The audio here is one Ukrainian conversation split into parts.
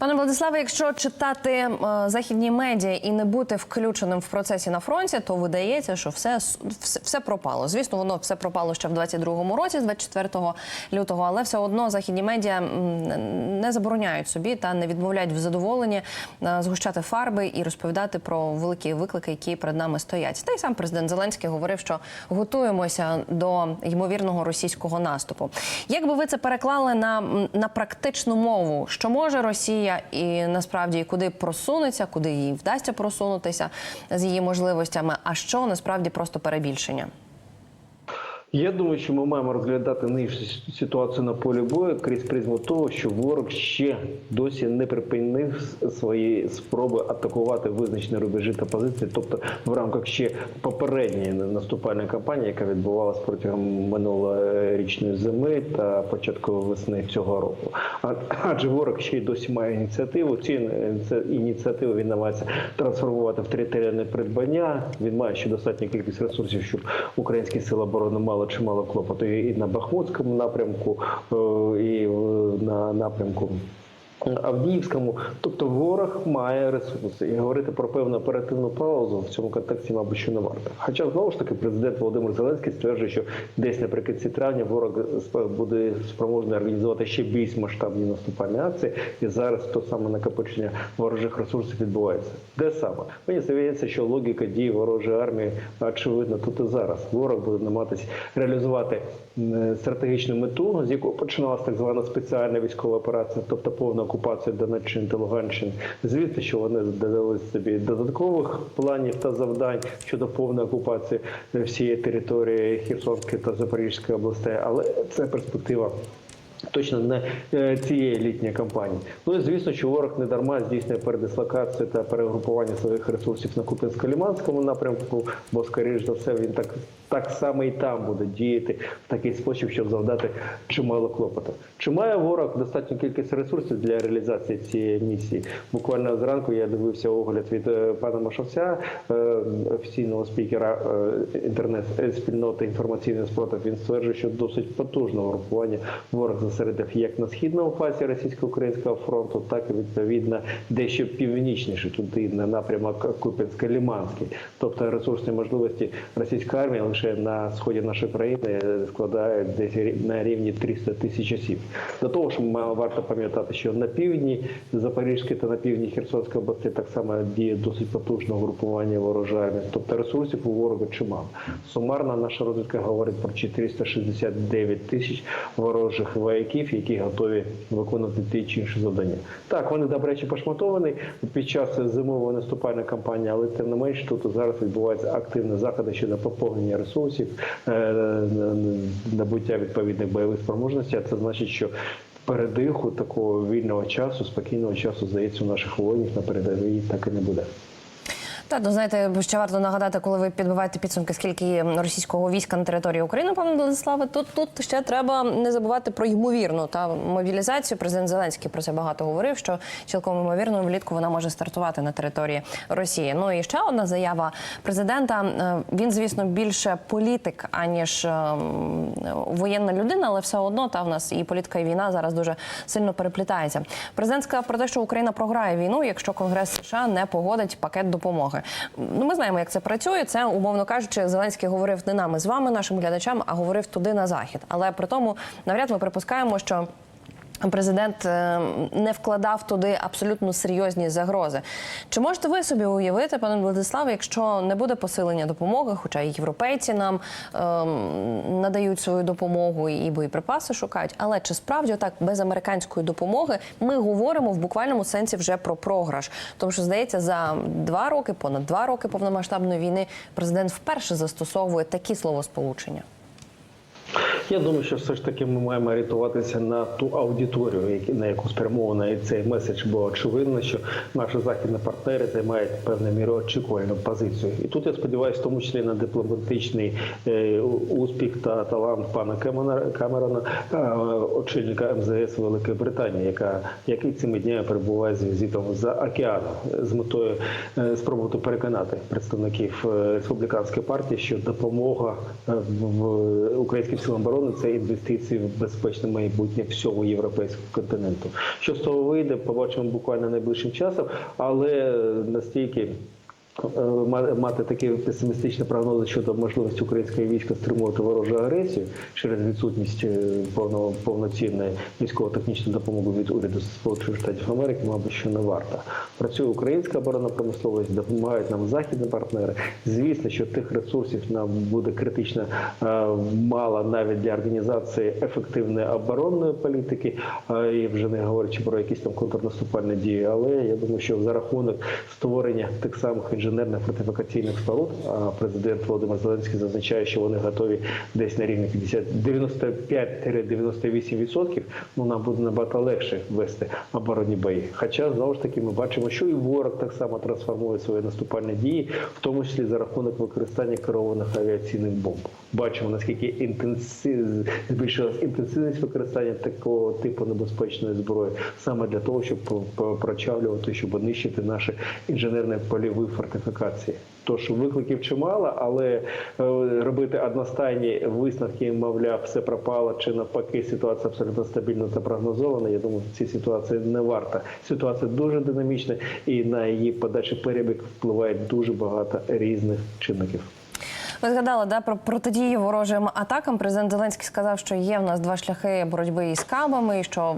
Пане Владиславе, якщо читати е, західні медіа і не бути включеним в процесі на фронті, то видається, що все, все, все пропало. Звісно, воно все пропало ще в 22-му році, з 24 лютого, але все одно західні медіа не забороняють собі та не відмовляють в задоволенні е, згущати фарби і розповідати про великі виклики, які перед нами стоять. Та й сам президент Зеленський говорив, що готуємося до ймовірного російського наступу. Як би ви це переклали на, на практичну мову, що може Росія і насправді куди просунеться, куди їй вдасться просунутися з її можливостями, а що насправді просто перебільшення? Я думаю, що ми маємо розглядати нинішню ситуацію на полі бою крізь призму того, що ворог ще досі не припинив свої спроби атакувати визначені рубежі та позиції, тобто в рамках ще попередньої наступальної кампанії, яка відбувалася протягом минулорічної зими та початку весни цього року. Адже ворог ще й досі має ініціативу. Ці ініціативи він намагається трансформувати в територіальне придбання. Він має ще достатню кількість ресурсів, щоб українські сили оборони мали чимало клопоту і на Бахмутському напрямку, е, і в- на напрямку. Авдіївському, тобто ворог має ресурси, і говорити про певну оперативну паузу в цьому контексті, мабуть, що не варто. Хоча знову ж таки президент Володимир Зеленський стверджує, що десь наприкінці травня ворог буде спроможний організувати ще більш масштабні наступальні акції, і зараз то саме накопичення ворожих ресурсів відбувається. Де саме мені здається, що логіка дій ворожої армії очевидна тут і зараз. Ворог буде намагатись реалізувати стратегічну мету, з якої починалася так звана спеціальна військова операція, тобто повна окупація Донеччини та Луганщини. Звідти, що вони додали собі додаткових планів та завдань щодо повної окупації всієї території Херсонської та Запорізької областей, але це перспектива. Точно не е, цієї літньої кампанії. Ну і звісно, що ворог не дарма здійснює передислокацію та перегрупування своїх ресурсів на Купінсько-Ліманському напрямку, бо, скоріш за все, він так, так само і там буде діяти в такий спосіб, щоб завдати чимало клопоту. Чи має ворог достатню кількість ресурсів для реалізації цієї місії? Буквально зранку я дивився огляд від е, пана Машовця, е, офіційного спікера е, інтернет-спільноти інформаційний спротив. Він стверджує, що досить потужне угрупування ворог зосередив як на східному фасі російсько-українського фронту, так і відповідно дещо північніше туди на напрямок Куп'янсько-Ліманський. Тобто ресурсні можливості російської армії лише на сході нашої країни складають десь на рівні 300 тисяч осіб. До того ж, варто пам'ятати, що на півдні Запорізької та на півдні Херсонської області так само діє досить потужне угрупування ворожої армії. Тобто ресурсів у ворога чимало. Сумарно наша розвідка говорить про 469 тисяч ворожих вояків, які готові виконувати ті чи інші завдання. Так, вони до речі пошматовані під час зимової наступальної кампанії, але тим не менш тут зараз відбуваються активні заходи щодо поповнення ресурсів, е, набуття відповідних бойових спроможностей. А це значить, що передиху такого вільного часу, спокійного часу, здається, у наших воїнів на передовій так і не буде. Та ну знаєте, ще варто нагадати, коли ви підбиваєте підсумки, скільки російського війська на території України, пане Владиславе, тут тут ще треба не забувати про ймовірну та мобілізацію. Президент Зеленський про це багато говорив. Що цілком ймовірно влітку вона може стартувати на території Росії. Ну і ще одна заява президента. Е, Він, звісно, більше політик аніж е, воєнна людина, але все одно та в нас і політика, і війна зараз дуже сильно переплітається. Президент сказав про те, що Україна програє війну, якщо Конгрес США не погодить пакет допомоги. Ну, ми знаємо, як це працює. Це умовно кажучи, Зеленський говорив не нами з вами, нашим глядачам, а говорив туди на захід. Але при тому навряд ми припускаємо, що. Президент е, не вкладав туди абсолютно серйозні загрози. Чи можете ви собі уявити, пане Владиславе, якщо не буде посилення допомоги, хоча і європейці нам ем, надають свою допомогу і боєприпаси шукають, але чи справді так без американської допомоги ми говоримо в буквальному сенсі вже про програш? Тому що здається, за два роки, понад два роки повномасштабної війни, президент вперше застосовує такі словосполучення. Я думаю, що все ж таки ми маємо орієнтуватися на ту аудиторію, на яку спрямований цей меседж, бо очевидно, що наші західні партнери займають певною мірою очікувальну позицію. І тут я сподіваюся, в тому числі на дипломатичний е, успіх та талант пана Камерона, е, очільника МЗС Великої Британії, яка який цими днями перебуває з візитом за океаном з метою е, спробувати переконати представників республіканської партії, що допомога в українським силам оборони оборони це інвестиції в безпечне майбутнє всього європейського континенту. Що з того вийде, побачимо буквально найближчим часом, але настільки. Е, Мати такі песимістичні прогнози щодо можливості українського війська стримувати ворожу агресію через відсутність е, повного повноцінної військово-технічної допомоги від уряду Сполучених Штатів Америки, мабуть, що не варто. Працює українська оборонна промисловість, допомагають нам західні партнери. Звісно, що тих ресурсів нам буде критично е, мало навіть для організації ефективної оборонної політики, і вже не говорячи про якісь там контрнаступальні дії. Але я думаю, що за рахунок створення тих самих інженерних фортифікаційних споруд, а президент Володимир Зеленський зазначає, що вони готові десь на рівні 50 95-98%, ну нам буде набагато легше вести оборонні бої. Хоча знову ж таки ми бачимо, що і ворог так само трансформує свої наступальні дії, в тому числі за рахунок використання керованих авіаційних бомб. Бачимо наскільки інтенсив збільшилась інтенсивність використання такого типу небезпечної зброї саме для того, щоб прочавлювати, щоб нищити наші інженерні польові фортифікації. Тож викликів чимало, але е, робити одностайні висновки, мовляв, все пропало чи навпаки ситуація абсолютно стабільна та прогнозована. Я думаю, в цій ситуації не варто. Ситуація дуже динамічна, і на її подальший перебіг впливає дуже багато різних чинників. Ви згадали да, про протидію ворожим атакам. Президент Зеленський сказав, що є в нас два шляхи боротьби із кабами, і що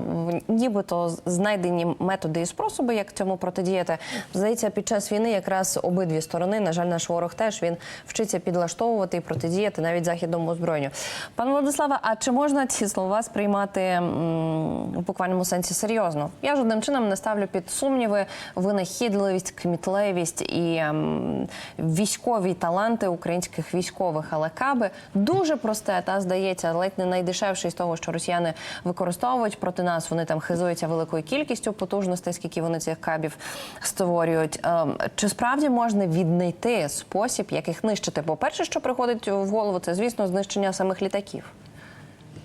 нібито знайдені методи і способи, як цьому протидіяти. Здається, під час війни якраз обидві сторони, на жаль, наш ворог теж він вчиться підлаштовувати і протидіяти навіть західному озброєнню. Пане Владиславе, а чи можна ці слова сприймати у буквальному сенсі серйозно? Я жодним чином не ставлю під сумніви винахідливість, кмітливість і військові таланти українських військових, але каби дуже просте, та здається, ледь не найдешевше з того, що росіяни використовують проти нас. Вони там хизуються великою кількістю потужностей, скільки вони цих кабів створюють. Ем, Чи справді можна віднайти спосіб, як їх нищити? Бо перше, що приходить в голову, це звісно знищення самих літаків.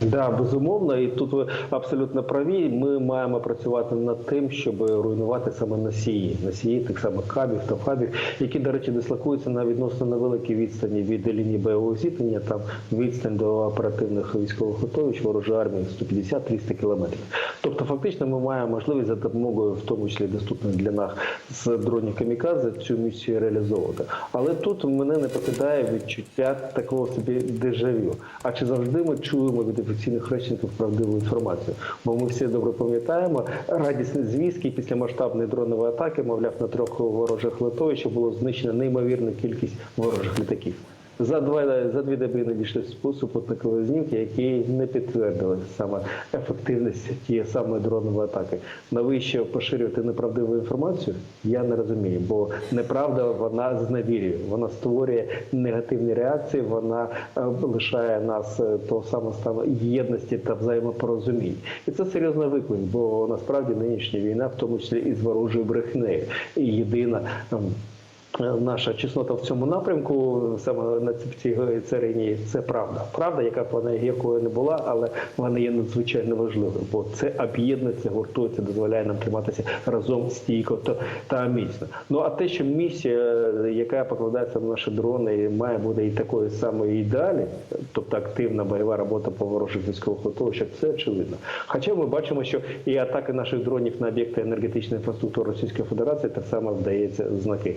Да, безумовно, і тут ви абсолютно праві. Ми маємо працювати над тим, щоб руйнувати саме носії, носії тих самих кабів та фабів, які, до речі, дислокуються на відносно невеликій відстані від лінії бойового зіткнення, там відстань до оперативних військових готовищ ворожої армії 150-300 кілометрів. Тобто, фактично, ми маємо можливість за допомогою, в тому числі доступних для нас з дронів камікадзе, цю місію реалізовувати. Але тут мене не покидає відчуття такого собі дежавю. А чи завжди ми чуємо від офіційних речників правдиву інформацію? Бо ми всі добре пам'ятаємо радісні звістки після масштабної дронової атаки, мовляв, на трьох ворожих литовищах було знищено неймовірну кількість ворожих літаків. За два за дві доби надійшли супутникові знімки, які не підтвердили саме ефективність тієї самої дронової атаки. Навіщо поширювати неправдиву інформацію? Я не розумію, бо неправда вона зневірює, вона створює негативні реакції, вона е, лишає нас е, того самого стану єдності та взаємопорозумінь. І це серйозний виклик, бо насправді нинішня війна, в тому числі і з ворожою брехнею, і єдина. Ем, Наша чеснота в цьому напрямку, саме на цій царині, це правда. Правда, яка б вона якою не була, але вона є надзвичайно важливою, бо це об'єднує, це гуртує, це дозволяє нам триматися разом стійко та, міцно. Ну а те, що місія, яка покладається на наші дрони, має бути і такою самою ідеалі, тобто активна бойова робота по ворожих військових готовищах, це очевидно. Хоча ми бачимо, що і атаки наших дронів на об'єкти енергетичної інфраструктури Російської Федерації так само вдається знаки.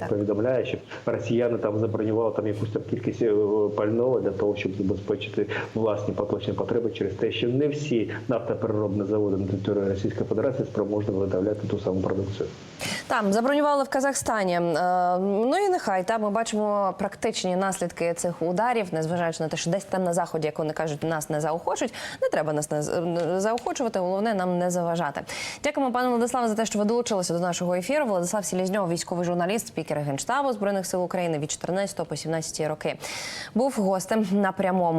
Рейтинг повідомляє, що росіяни там забронювали там якусь там кількість е, пального для того, щоб забезпечити власні поточні потреби через те, що не всі нафтопереробні заводи на території Російської Федерації спроможні виготовляти ту саму продукцію. Там забронювали в Казахстані. Е, Ну і нехай там ми бачимо практичні наслідки цих ударів, незважаючи на те, що десь там на заході, як вони кажуть, нас не заохочуть. Не треба нас не заохочувати. Головне нам не заважати. Дякуємо, пане Владиславе, за те, що ви долучилися до нашого ефіру. Владислав Сілізньов, військовий журналіст, спікер генштабу збройних сил України від 14 по 17 роки, був гостем на прямому.